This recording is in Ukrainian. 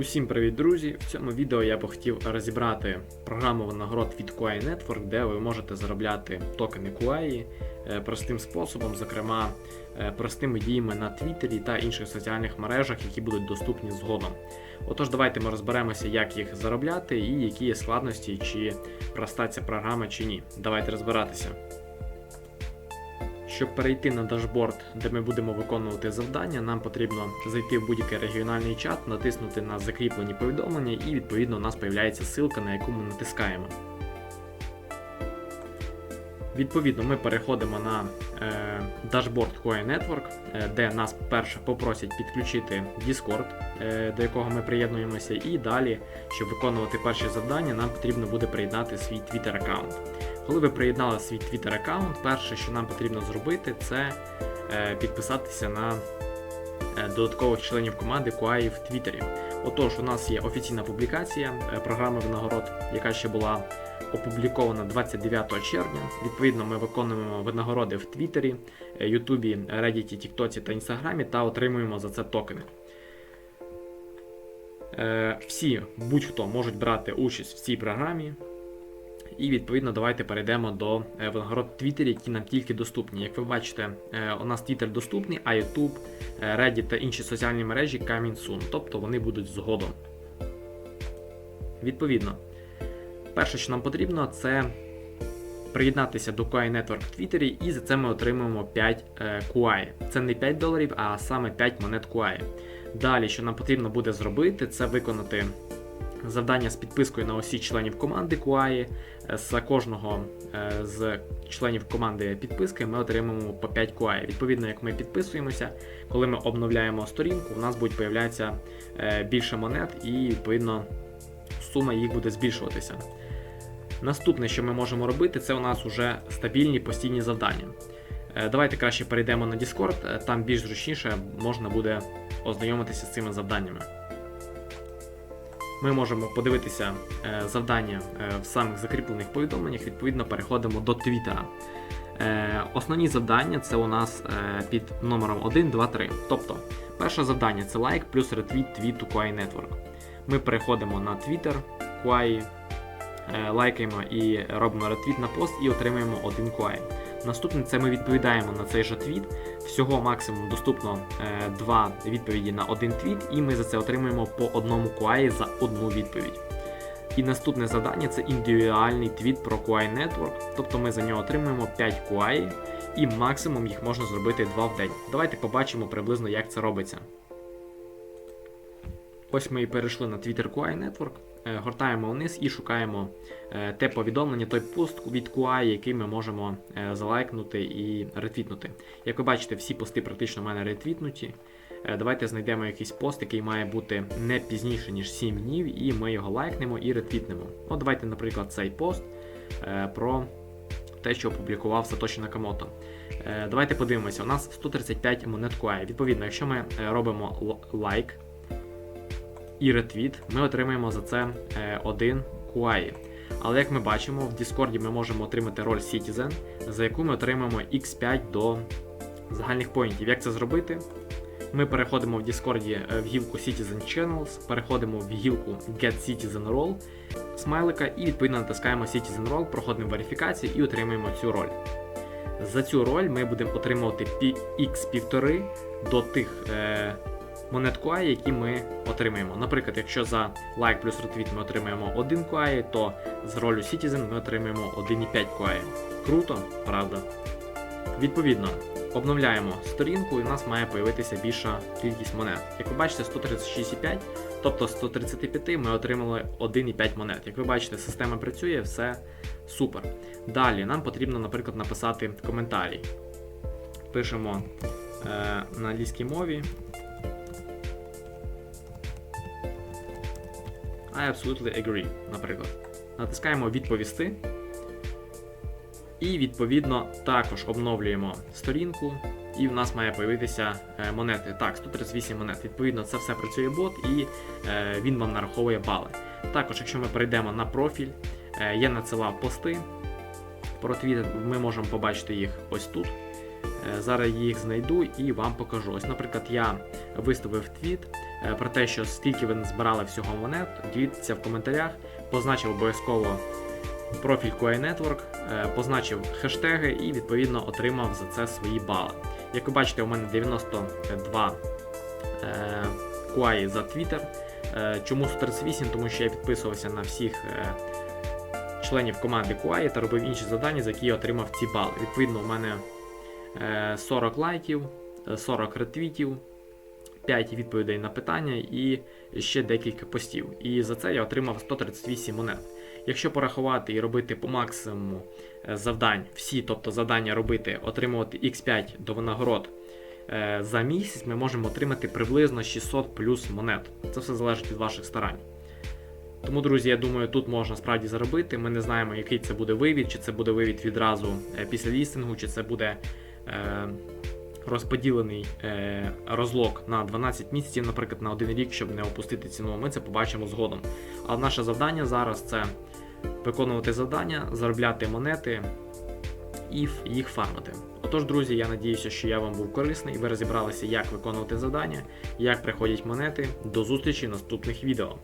Усім привіт, друзі! В цьому відео я б хотів розібрати програму винагород від Kuai Network, де ви можете заробляти токени Kuai е, простим способом, зокрема е, простими діями на Твіттері та інших соціальних мережах, які будуть доступні згодом. Отож, давайте ми розберемося, як їх заробляти і які є складності, чи проста ця програма чи ні. Давайте розбиратися. Щоб перейти на дашборд, де ми будемо виконувати завдання, нам потрібно зайти в будь-який регіональний чат, натиснути на закріплені повідомлення, і відповідно у нас з'являється ссылка, на яку ми натискаємо. Відповідно, ми переходимо на е, дашборд Coin Network, е, де нас перше попросять підключити Discord, е, до якого ми приєднуємося, і далі, щоб виконувати перші завдання, нам потрібно буде приєднати свій Twitter аккаунт. Коли ви приєднали свій Twitter аккаунт, перше, що нам потрібно зробити, це е, підписатися на е, додаткових членів команди QI в Твіттері. Отож, у нас є офіційна публікація е, програми винагород, яка ще була опублікована 29 червня. Відповідно, ми виконуємо винагороди в Твіттері, Ютубі, Reddit, Тіктоці та Інстаграмі та отримуємо за це токени. Всі, будь-хто можуть брати участь в цій програмі. І відповідно давайте перейдемо до е, винагород Твіттері, які нам тільки доступні. Як ви бачите, е, у нас Twitter доступний, а YouTube, е, Reddit та інші соціальні мережі coming soon, тобто вони будуть згодом. Відповідно, перше, що нам потрібно, це приєднатися до QI Network в Твіттері, і за це ми отримуємо 5 QI. Це не 5 доларів, а саме 5 монет QI. Далі, що нам потрібно буде зробити, це виконати завдання з підпискою на усіх членів команди QI. З кожного е, з членів команди підписки ми отримуємо по 5 QI. Відповідно, як ми підписуємося, коли ми обновляємо сторінку, у нас будуть появлятися е, більше монет, і відповідно сума їх буде збільшуватися. Наступне, що ми можемо робити, це у нас вже стабільні постійні завдання. Е, Давайте краще перейдемо на Discord, е, там більш зручніше можна буде ознайомитися з цими завданнями. Ми можемо подивитися е, завдання е, в самих закріплених повідомленнях, відповідно, переходимо до Твіттера. Е, Основні завдання це у нас під номером 1, 2, 3. Тобто, перше завдання це лайк плюс ретвіт твіту Quai Network. Ми переходимо на Twitter, Quai, лайкаємо і робимо ретвіт на пост і отримуємо один Quai. Наступне це ми відповідаємо на цей же твіт. Всього максимум доступно е, два відповіді на один твіт, і ми за це отримуємо по одному QI за одну відповідь. І наступне завдання це індивідуальний твіт про QI Network, тобто ми за нього отримуємо 5 QI, і максимум їх можна зробити 2 в день. Давайте побачимо приблизно, як це робиться. Ось ми і перейшли на Twitter QI Network, гортаємо вниз і шукаємо е, те повідомлення, той пост від QI, який ми можемо е, залайкнути і ретвітнути. Як ви бачите, всі пости практично в мене ретвітнуті. Е, Давайте знайдемо якийсь пост, який має бути не пізніше, ніж 7 днів, і ми його лайкнемо і ретвітнемо. От давайте, наприклад, цей пост е, про те, що опублікував Сатоші Накамото. Е, Давайте подивимося, у нас 135 монет QI. Відповідно, якщо ми е, робимо лайк і ретвіт, ми отримаємо за це е, один QI. Але як ми бачимо, в Discord ми можемо отримати роль Citizen, за яку ми отримаємо X5 до загальних поінтів. Як це зробити? Ми переходимо в Discord е, в гілку Citizen Channels, переходимо в гілку Get Citizen Role смайлика і відповідно натискаємо Citizen Role, проходимо верифікацію і отримуємо цю роль. За цю роль ми будемо отримувати X1,5 до тих е, монет QI, які ми отримаємо. Наприклад, якщо за лайк плюс ретвіт ми отримаємо 1 QI, то з ролю Citizen ми отримаємо 1,5 QI. Круто, правда? Відповідно, обновляємо сторінку і у нас має появитися більша кількість монет. Як ви бачите, 136,5, тобто 135 ми отримали 1,5 монет. Як ви бачите, система працює, все супер. Далі нам потрібно, наприклад, написати коментарій. Пишемо е, на англійській мові. I absolutely agree, наприклад. Натискаємо відповісти. І відповідно також обновлюємо сторінку, і в нас має появитися е, монети. Так, 138 монет. Відповідно, це все працює бот, і е, він вам нараховує бали. Також, якщо ми перейдемо на профіль, е, я надсилав пости. Про твіт ми можемо побачити їх ось тут. Зараз їх знайду і вам покажу. Ось, наприклад, я виставив твіт про те, що скільки ви збирали всього монет, діліться в коментарях, позначив обов'язково профіль QA е, позначив хештеги і відповідно отримав за це свої бали. Як ви бачите, у мене 92 е, QA за Twitter. Е, Чому 138? Тому що я підписувався на всіх е, членів команди QA та робив інші завдання, за які я отримав ці бали. Відповідно, у мене е, 40 лайків, е, 40 ретвітів, 5 відповідей на питання і ще декілька постів. І за це я отримав 138 монет. Якщо порахувати і робити по максимуму е, завдань, всі, тобто завдання робити, отримувати X5 до винагород е, за місяць, ми можемо отримати приблизно 600 плюс монет. Це все залежить від ваших старань. Тому, друзі, я думаю, тут можна справді заробити. Ми не знаємо, який це буде вивід, чи це буде вивід відразу е, після лістингу, чи це буде розподілений е, розлог на 12 місяців, наприклад, на один рік, щоб не опустити ціну. Ми це побачимо згодом. Але наше завдання зараз це виконувати завдання, заробляти монети і їх фармити. Отож, друзі, я надіюся, що я вам був корисний ви розібралися, як виконувати завдання, як приходять монети. До зустрічі в наступних відео.